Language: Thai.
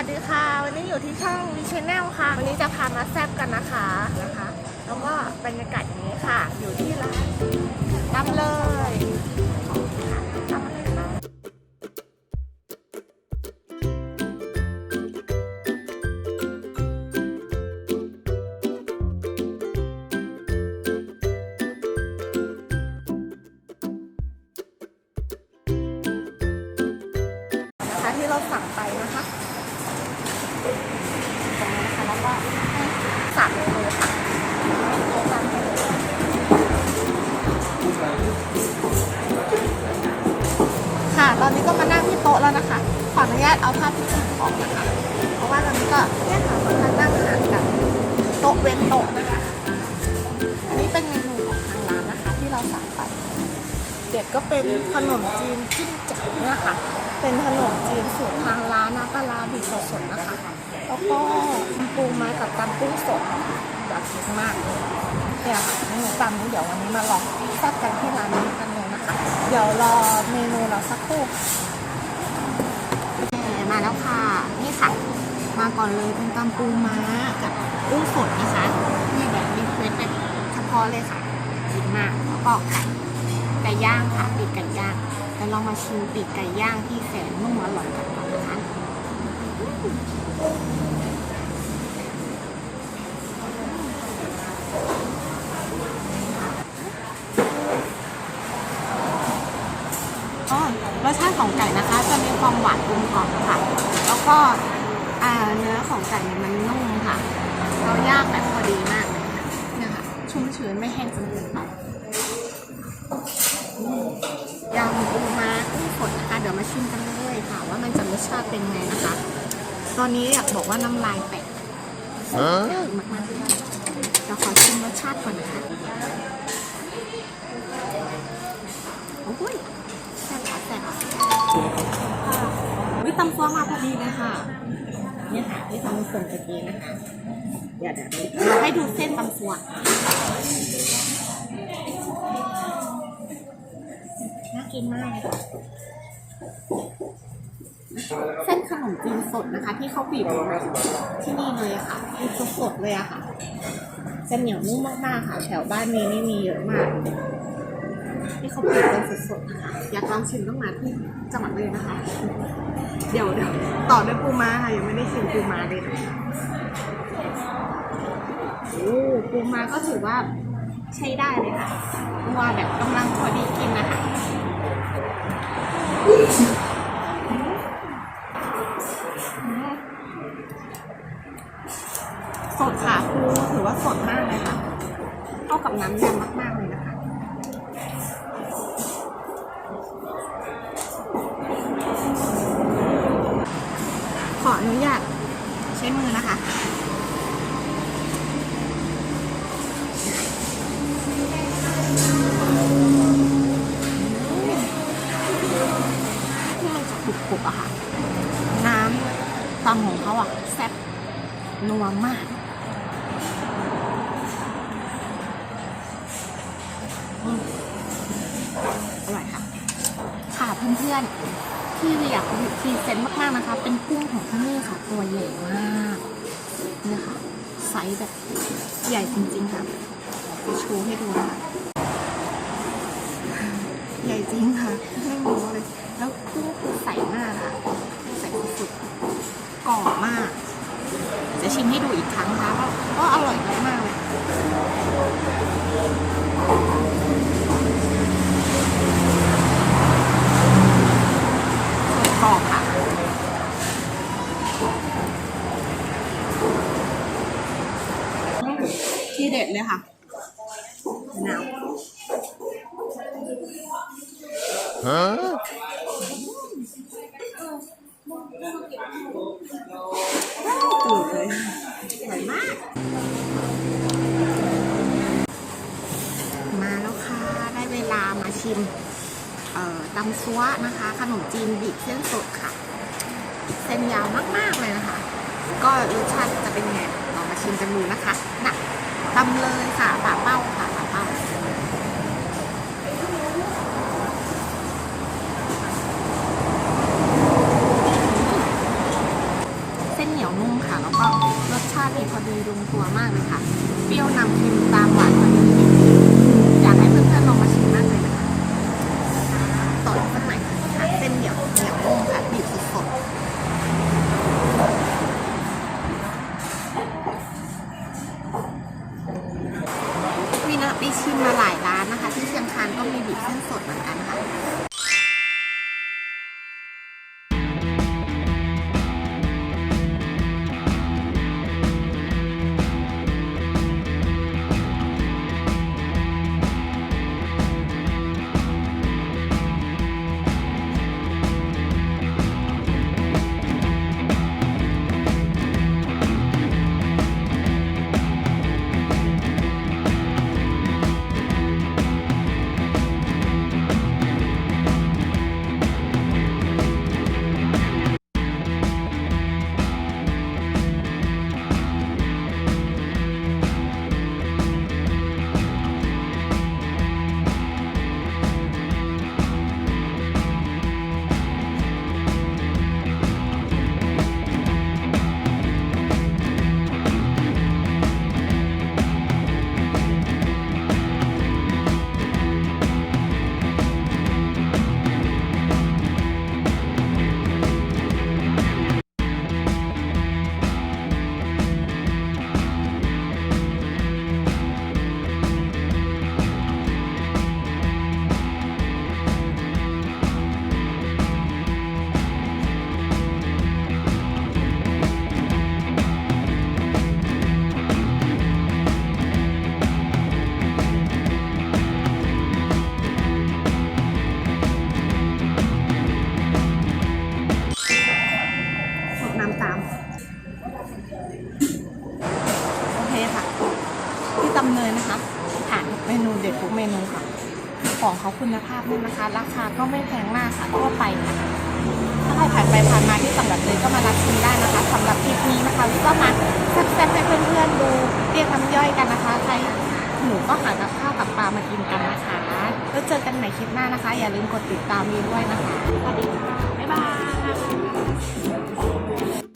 วัสดีค่ะ วันนี้อยู่ที่ช่องวิชแนลค่ะ วันนี้จะพามาแซบกันนะคะนะคะ แล้วก็บรรยากาศอย่างนี้ค่ะ อยู่ที่ร้านตำเลย ออนุญาตเอาภาพที่ติดออกนะคะ เพราะว่าตอนนี้ก็เนี่ยค่ะมานั่งห่างกันโต๊ะเว้นโต๊ะนะคะ อันนี้เป็นเมนูของทางร้านนะคะที่เราสั่งไป เด็ดก็เป็นขนมจีนจิ้มจับเนี่ยค่ะ เป็นขนมจีนสูตรทางร้านนะปลาบีบสดนะคะ แล้วก็ปูมากับตำกุ้งสดแบบเยอะมากเลยเนี่ยค่ะเมนูตำนี้เดี๋ยววันนี้มาลองแซ่บกันที่ร้านนี้กันเลยนะคะ เดี๋ยวรอเมนูเราสักครู่มมาแล้วค่ะ นี่ค่ะ มาก่ อนเลยเป็นตำปูม้ากับกุ้งสดนะคะนี่แบบรีเควสแบบเฉพาะเลยค่ะดีมากแล้วก็ไก่ไก่ย่างค่ะปีกไก่ย่างแล้วเรามาชิมปีกไก่ย่างที่แสนนุ่มอร่อยกันก่อนนะคะรสชาติของไก่นะคะ จะมีความหวานกลมกล่อมค่ะ แล้วก็ เนื้อของไก่เนี่ยมันนุ่มค่ะ เราย่างแบบพอดีมากเลยค่ะเนี่ยค่ะชุ่มชื้นไม่แห้งจนเกินไปยำปูม้ากุ้งสดนะคะเดี๋ยวมาชิมกันเลยค่ะ ว่ามันจะรสชาติเป็นไงนะคะ ตอนนี้อยากบอกว่าน้ำลายแตกมากมากๆเลยเดี๋ยวขอชิมรสชาติก่อนนะคะโอ้ยแซ่บค่ะแซ่บวิตำซัวมาพอดีเลยค่ะ เนี่ยค่ะที่ทำส่งตะกี้นะคะเดี๋ยวเดี๋ยวเดี๋ยวให้ดูเส้นตำซัวน่ากินมากเลยค่ะเส้นขนมจีนสดนะคะ ที่เขาบีบออกมาที่นี่เลยค่ะคือสดเลยอะค่ะ จะเหนียวนุ่มมากๆค่ะ แถวบ้านนี้นี่มีเยอะมาก ที่เขาบีบกันสดๆนะคะ อยากลองชิมต้องมาที่จังหวัดเลยนะคะ เดี๋ยวเดี๋ยวต่อด้วยปูม้าค่ะยังไม่ได้ชิมปูม้าเลยนะคะโอ้ปูม้าก็ถือว่าใช้ได้เลยค่ะตัวแบบกำลังพอดีกินนะคะ ขออนุญาตใช้มือนะคะ ที่มันจะกรุบๆอะค่ะ น้ำตำของเขาอะแซ่บนัวมาก เพื่อนๆ ที่อยากพรีเซนต์มากๆนะคะ เป็นกุ้งของที่นี่ค่ะ ตัวใหญ่มากนี่ยค่ะไซส์แบบใหญ่จริงๆค่ะจะโชว์ให้ดูนะคะใหญ่จริงค่ะไม่โม้เลย แล้วกุ้งคือใสมากค่ะ ใสสุดๆกรอบมาก จะชิมให้ดูอีกครั้งนะคะว่าว่าอร่อยมากๆเลย สดกรอบค่ะ ที่เด็ดเลยค่ะมะนาว ตื่นเลยอร่อยมาก มาแล้วค่ะ ได้เวลามาชิม เอ่อตำซัวนะคะ ขนมจีนบีบเส้นสดค่ะ เส้นยาวมาก ๆ เลยนะคะ ก็รสชาติจะเป็นไงลองมาชิมกันดูนะคะน่ะตำเลยค่ะป่าเป้าค่ะป่าเป้า ก็มีบีบเส้นสดเหมือนกัน เมนูเด็ดทุกเมนูค่ะ ของเขาคุณภาพด้วยนะคะ ราคาก็ไม่แพงมากค่ะทั่วไปค่ะถ้าใครผ่านไปผ่านมาที่สำหรับเลยก็มารับชิมได้นะคะสำหรับคลิปนี้นะคะก็มาแซ่บๆให้เพื่อนๆดูเรียกน้ำย่อยกันนะคะใครหนูก็หากับข้าวกับปลามากินกันนะคะ แล้วเจอกันใหม่คลิปหน้านะคะ อย่าลืมกดติดตามวีด้วยนะคะสวัสดีค่ะบ๊ายบาย